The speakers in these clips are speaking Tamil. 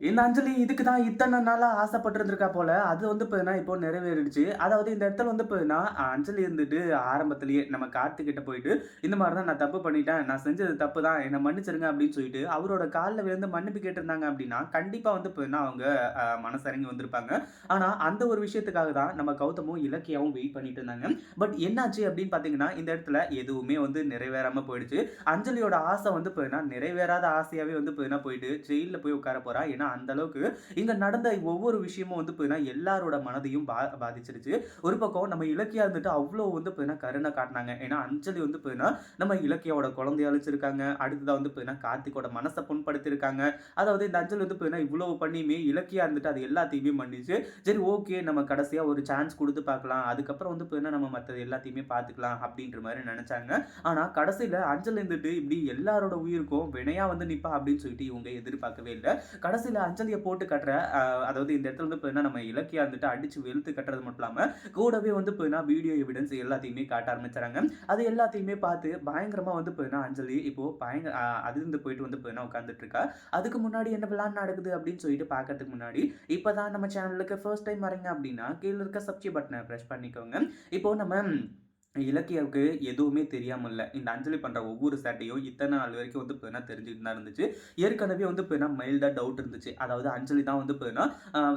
இந்த அஞ்சலி இதுக்கு தான் இத்தனை நாளா ஆசைப்பட்டிருந்திருக்கா போல. அது வந்து பார்த்தீங்கன்னா, இப்போ நிறைவேறிடுச்சு. அதாவது இந்த இடத்துல வந்து பார்த்தீங்கன்னா, அஞ்சலி இருந்துட்டு ஆரம்பத்திலேயே நம்ம கார்த்திக் கிட்ட போயிட்டு, இந்த மாதிரி தான் நான் தப்பு பண்ணிட்டேன். நான் செஞ்சது தப்பு தான். என்னை மன்னிச்சிருங்க அப்படின்னு சொல்லிட்டு, அவரோட காலில் விழுந்து மன்னிப்பு கேட்டிருந்தாங்க அப்படின்னா, கண்டிப்பா வந்து பார்த்தீங்கன்னா, அவங்க மனசரங்கி வந்திருப்பாங்க. ஆனா, அந்த ஒரு விஷயத்துக்காக தான் நம்ம கௌதமும், இலக்கியாவும் வெயிட் பண்ணிட்டு இருந்தாங்க. பட் என்னாச்சு அப்படின்னு பார்த்தீங்கன்னா, இந்த இடத்துல எதுவுமே வந்து நிறைவேறாம போயிடுச்சு. அஞ்சலியோட ஆசை வந்து பார்த்தீங்கன்னா, நிறைவேறாத ஆசையாவே வந்து பார்த்தீங்கன்னா போயிட்டு, ஜெயிலில் போய் உட்கார போறா. ஏன்னா, அந்த அளவுக்கு இங்க நடந்த ஒவ்வொரு விஷயமும் வந்து பார்த்தீங்கன்னா, எல்லாரோட மனதையும் பா பாதிச்சிருச்சு. ஒரு பக்கம் நம்ம இலக்கியா இருந்துட்டு அவ்வளோ வந்து பார்த்தீங்கன்னா, கருணை காட்டினாங்க ஏன்னா, அஞ்சலி வந்து பார்த்தீங்கன்னா, நம்ம இலக்கியாவோட குழந்தைய அழிச்சிருக்காங்க. அடுத்ததா வந்து பார்த்தீங்கன்னா, கார்த்திகோட மனசை புண்படுத்திருக்காங்க அதாவது இந்த அஞ்சலி வந்து பார்த்தீங்கன்னா, இவ்வளவு பண்ணியுமே இலக்கியா இருந்துட்டு அது எல்லாத்தையுமே மன்னிச்சு, சரி ஓகே நம்ம கடைசியா ஒரு சான்ஸ் கொடுத்து பார்க்கலாம். அதுக்கப்புறம் வந்து பார்த்தீங்கன்னா, நம்ம மற்றது எல்லாத்தையுமே பார்த்துக்கலாம் அப்படின்ற மாதிரி நினைச்சாங்க ஆனா, கடைசியில அஞ்சல் இருந்துட்டு இப்படி எல்லாரோட உயிருக்கும் வினையா வந்து நிப்பா அப்படின்னு சொல்லிட்டு இவங்க எதிர்பார்க்கவே இல்லை கடைசியில் இடத்துல அஞ்சலியை போட்டு கட்டுற அதாவது இந்த இடத்துல வந்து பார்த்தீங்கன்னா, நம்ம இலக்கியா இருந்துட்டு அடிச்சு வெளுத்து கட்டுறது மட்டும் இல்லாம, கூடவே வந்து பார்த்தீங்கன்னா, வீடியோ எவிடன்ஸ் எல்லாத்தையுமே காட்ட ஆரம்பிச்சாங்க அது எல்லாத்தையுமே பார்த்து பயங்கரமா வந்து பார்த்தீங்கன்னா, அஞ்சலி இப்போ பயங்கர அது இருந்து போயிட்டு வந்து பார்த்தீங்கன்னா, உட்கார்ந்துட்டு இருக்கா. அதுக்கு முன்னாடி என்ன பிளான் நடக்குது அப்படின்னு சொல்லிட்டு பார்க்கறதுக்கு முன்னாடி, இப்போ தான் நம்ம சேனலுக்கு ஃபர்ஸ்ட் டைம் வரீங்க அப்படின்னா, கீழே இருக்க சப்ஸ்கிரைப் பட்டனை ப்ரெஸ் பண்ணிக்கோங்க. இப்போ நம்ம இலக்கியாவுக்கு எதுவுமே தெரியாமல் இல்லை இந்த அஞ்சலி பண்ணுற ஒவ்வொரு சேட்டையும் இத்தனை நாள் வரைக்கும் வந்து பார்த்தீங்கன்னா, தெரிஞ்சுட்டு தான் இருந்துச்சு. ஏற்கனவே வந்து இப்போ என்ன மைல்டாக டவுட் இருந்துச்சு. அதாவது அஞ்சலி தான் வந்து இப்போ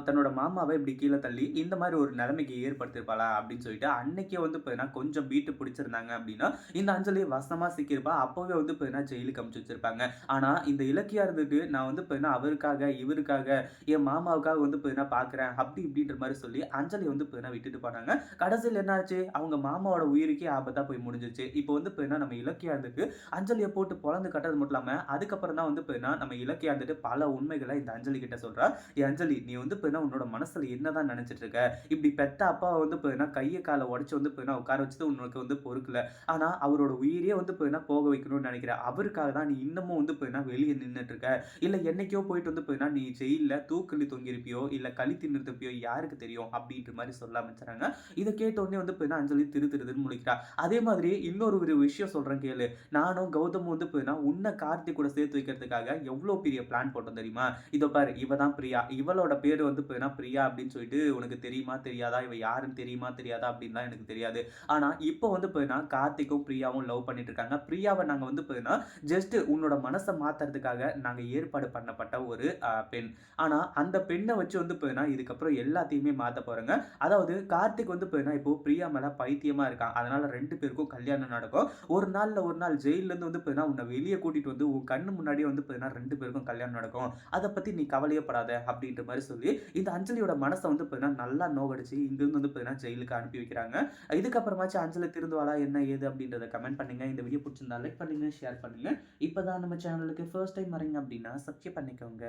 தன்னோட மாமாவை இப்படி கீழே தள்ளி, இந்த மாதிரி ஒரு நிலைமைக்கு ஏற்படுத்திருப்பாளா அப்படின்னு சொல்லிட்டு, அன்னைக்கே வந்து பார்த்தீங்கன்னா, கொஞ்சம் பீட்டு பிடிச்சிருந்தாங்க அப்படின்னா, இந்த அஞ்சலி வசமாக சிக்கியிருப்பா. அப்போவே வந்து பார்த்தீங்கன்னா, ஜெயிலுக்கு அமுச்சு வச்சிருப்பாங்க. ஆனால் இந்த இலக்கியா இருந்துட்டு, நான் வந்து பார்த்தீங்கன்னா, அவருக்காக, இவருக்காக, என் மாமாவுக்காக வந்து பார்த்தீங்கன்னா பார்க்குறேன். அப்படி இப்படின்ற மாதிரி சொல்லி, அஞ்சலி வந்து பார்த்தீங்கன்னா விட்டுட்டு போனாங்க. கடைசியில் என்ன ஆச்சு? அவங்க மாமாவோட உயிர் உயிருக்கே ஆபத்தா போய் முடிஞ்சிச்சு இப்போ வந்து பார்த்தீங்கன்னா, நம்ம இலக்கியாந்துக்கு அஞ்சலியை போட்டு பிறந்து கட்டுறது மட்டும் இல்லாம, அதுக்கப்புறம் தான் வந்து பார்த்தீங்கன்னா, நம்ம இலக்கியாந்துட்டு பல உண்மைகளை இந்த அஞ்சலி கிட்ட சொல்றா. அஞ்சலி, நீ வந்து பார்த்தீங்கன்னா, உன்னோட மனசுல என்னதான் நெனச்சிட்டு இருக்க? இப்படி பெத்த அப்பா வந்து பார்த்தீங்கன்னா, கையை காலை உடைச்சு வந்து பார்த்தீங்கன்னா, உட்கார வச்சது உனக்கு வந்து பொறுக்கல. ஆனா, அவரோட உயிரே வந்து பார்த்தீங்கன்னா, போக வைக்கணும்னு நினைக்கிற அவருக்காக தான் நீ இன்னமும் வந்து பார்த்தீங்கன்னா, வெளியே நின்றுட்டு இருக்க. இல்ல என்னைக்கோ போயிட்டு வந்து பார்த்தீங்கன்னா, நீ ஜெயில்ல தூக்கலி தொங்கியிருப்பியோ, இல்ல களி தின்னுருப்பியோ யாருக்கு தெரியும்?" அப்படின்ற மாதிரி சொல்ல ஆரம்பிச்சாங்க இதை கேட்ட உடனே வந்து பார்த்தீங்கன்னா, அஞ்சலி திரு திருன்னு சொல்லிக்கிட்டா அதே மாதிரி இன்னொரு ஒரு விஷயம் சொல்கிறேன் கேளு. நானும் கௌதமும் வந்து பார்த்தீங்கன்னா, உன்னை கார்த்திக் கூட சேர்த்து வைக்கிறதுக்காக எவ்வளோ பெரிய பிளான் போட்டோம் தெரியுமா? இதோ பாரு இவ தான் பிரியா. இவளோட பேர் வந்து போயினா பிரியா அப்படின்னு சொல்லிட்டு உனக்கு தெரியுமா? தெரியாதா? இவ யாருன்னு தெரியுமா? தெரியாதா? அப்படின்லாம் எனக்கு தெரியாது. ஆனால் இப்போ வந்து போயினா கார்த்திக்கும், பிரியாவும் லவ் பண்ணிட்டு இருக்காங்க. பிரியாவை நாங்கள் வந்து பார்த்தீங்கன்னா, ஜஸ்ட் உன்னோட மனசை மாற்றுறதுக்காக நாங்கள் ஏற்பாடு பண்ணப்பட்ட ஒரு பெண். ஆனால் அந்த பெண்ணை வச்சு வந்து பார்த்தீங்கன்னா, இதுக்கப்புறம் எல்லாத்தையுமே மாற்ற போகிறேங்க அதாவது கார்த்திக் வந்து பார்த்தீங்கன்னா, இப்போ பிரியா மேலே பைத்தியமாக இருக்கான். அதனால ரெண்டு பேருக்கும் கல்யாணம் நடக்கும். ஒரு நாள்ல ஒரு நாள் ஜெயிலில் இருந்து வந்து பார்த்தீங்கன்னா, உன்னை வெளியே கூட்டிட்டு வந்து உன் கண்ணு முன்னாடியே வந்து பார்த்தீங்கன்னா, ரெண்டு பேருக்கும் கல்யாணம் நடக்கும். அதை பத்தி நீ கவலையப்படாத அப்படின்ற மாதிரி சொல்லி, இந்த அஞ்சலியோட மனசை வந்து பார்த்தீங்கன்னா, நல்லா நோகடிச்சு இங்கிருந்து வந்து பார்த்தீங்கன்னா, ஜெயிலுக்கு அனுப்பி வைக்கிறாங்க. இதுக்கப்புறமாச்சும் அஞ்சலி திருந்துவாளா? என்ன ஏது அப்படின்றத கமெண்ட் பண்ணுங்க. இந்த வீடியோ பிடிச்சிருந்தா லைக் பண்ணுங்க, ஷேர் பண்ணுங்க. இப்போதான் நம்ம சேனலுக்கு ஃபர்ஸ்ட் டைம் வரீங்க அப்படின்னா, சப்ஸ்கிரைப் பண்ணிக்கோங்க.